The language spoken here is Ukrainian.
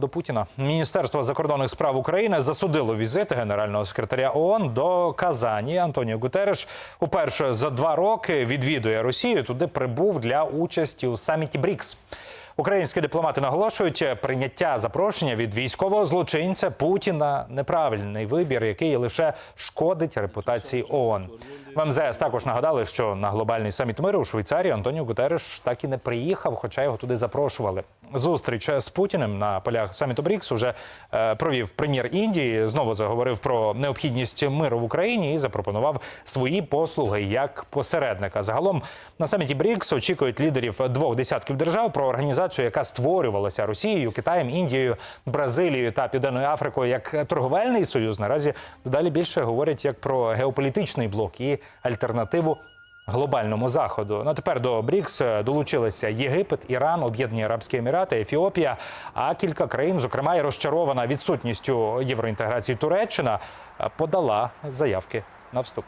До Путіна Міністерство закордонних справ України засудило візит генерального секретаря ООН до Казані. Антоніо Гутереш уперше за два роки відвідує Росію. Туди прибув для участі у саміті БРІКС. Українські дипломати наголошують, прийняття запрошення від військового злочинця Путіна неправильний вибір, який лише шкодить репутації ООН. В МЗС також нагадали, що на глобальний саміт миру у Швейцарії Антоніо Гутереш так і не приїхав, хоча його туди запрошували. Зустріч з Путіним на полях саміту БРІКС вже е, провів прем'єр Індії. Знову заговорив про необхідність миру в Україні і запропонував свої послуги як посередника. Загалом на саміті БРІКС очікують лідерів двох десятків держав про організацію, яка створювалася Росією, Китаєм, Індією, Бразилією та Південною Африкою як торговельний союз. Наразі далі більше говорять як про геополітичний блок і альтернативу глобальному заходу. Ну тепер до БРІКС долучилися Єгипет, Іран, Об'єднані Арабські Емірати, Ефіопія. А кілька країн, зокрема і розчарована відсутністю євроінтеграції Туреччина, подала заявки на вступ.